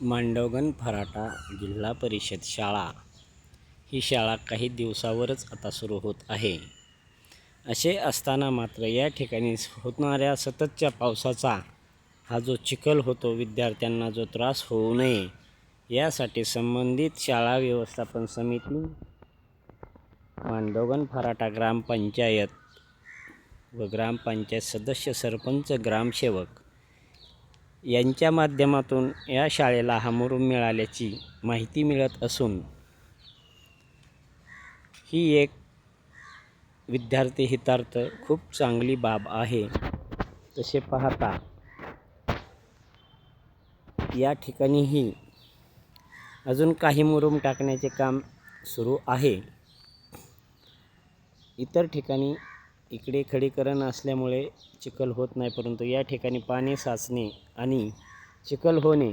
मांडवगण फराटा जिल्हा परिषद शाळा. ही शाळा काही दिवसावरच आता सुरू होत आहे. असे असताना मात्र या ठिकाणी होणाऱ्या सततच्या पावसाचा हा जो चिखल होतो विद्यार्थ्यांना जो त्रास होऊ नये यासाठी संबंधित शाळा व्यवस्थापन समिती मांडवगण फराटा ग्रामपंचायत व ग्रामपंचायत सदस्य सरपंच ग्रामसेवक यांच्या माध्यमातून या शाळेला हा मुरूम मिळाल्याची माहिती मिळत असून ही एक विद्यार्थी हितार्थ खूप चांगली बाब आहे. तसे पाहता या ठिकाणीही अजून काही मुरूम टाकण्याचे काम सुरू आहे. इतर ठिकाणी इकडे खडीकरण असल्यामुळे चिखल होत नाही परंतु या ठिकाणी पाणी साचणे आणि चिखल होणे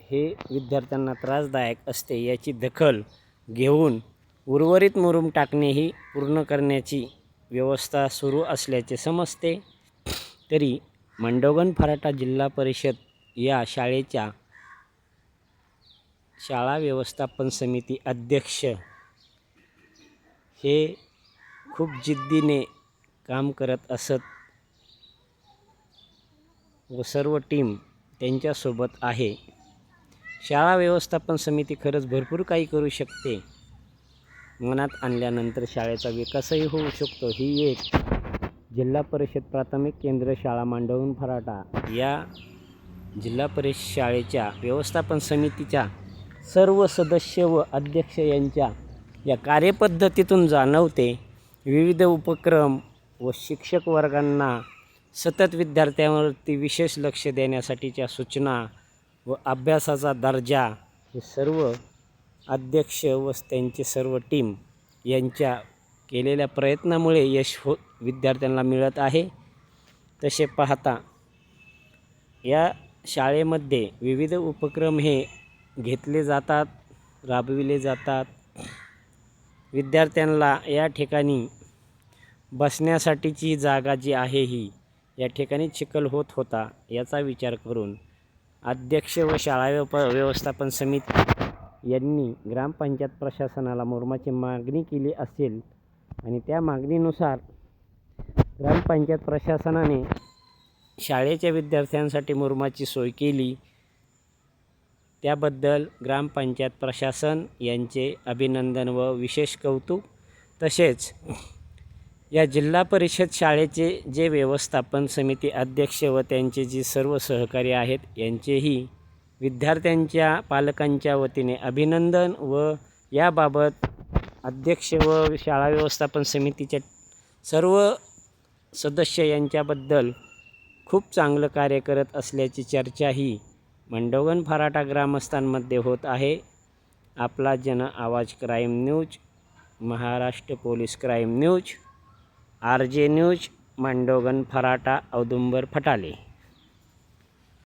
हे विद्यार्थ्यांना त्रासदायक असते याची दखल घेऊन उर्वरित मुरूम टाकणे ही पूर्ण करण्याची व्यवस्था सुरू असल्याचे समजते. तरी मंडोगण फराटा जिल्हा परिषद या शाळेच्या शाळा व्यवस्थापन समिती अध्यक्ष हे खूप जिद्दीने काम करत असत. व सर्व टीम त्यांच्यासोबत आहे. शाळा व्यवस्थापन समिती खरंच भरपूर काही करू शकते. मनात आणल्यानंतर शाळेचा विकासही होऊ शकतो. ही एक जिल्हा परिषद प्राथमिक केंद्र शाळा मांडवून फराटा. या जिल्हा परिषद शाळेच्या व्यवस्थापन समितीच्या सर्व सदस्य व अध्यक्ष यांच्या या कार्यपद्धतीतून जाणवते. विविध उपक्रम व शिक्षक वर्गांना सतत विद्यार्थ्यांवरती विशेष लक्ष देण्यासाठीच्या सूचना व अभ्यासाचा दर्जा हे सर्व अध्यक्ष व त्यांचे सर्व टीम यांच्या केलेल्या प्रयत्नामुळे यश हो विद्यार्थ्यांना मिळत आहे. तसे पाहता या शाळेमध्ये विविध उपक्रम हे घेतले जातात राबविले जातात. विद्यार्थ्यांना या ठिकाणी बसण्यासाठीची जागा जी आहे ही या ठिकाणी चिखल होत होता याचा विचार करून अध्यक्ष व शाळा व्यप व्यवस्थापन समिती यांनी ग्रामपंचायत प्रशासनाला मुरमाची मागणी केली असेल आणि त्या मागणीनुसार ग्रामपंचायत प्रशासनाने शाळेच्या विद्यार्थ्यांसाठी मुरमाची सोय केली. त्याबद्दल ग्रामपंचायत प्रशासन यांचे अभिनंदन व विशेष कौतुक. तसेच या जिल्हा परिषद शाळेचे जे व्यवस्थापन समिती अध्यक्ष व त्यांचे जी सर्व सहकारी आहेत यांचेही विद्यार्थ्यांच्या पालकांच्या वतीने अभिनंदन व याबाबत अध्यक्ष व शाळा व्यवस्थापन समितीच्या सर्व सदस्य यांच्याबद्दल खूप चांगलं कार्य करत असल्याची चर्चाही मंडोगन फराटा ग्रामस्थांमध्ये होत आहे. आपला Jan Awaaz crime news Maharashtra police crime news. R J news Mandavgan Farata Audumbar Phatale.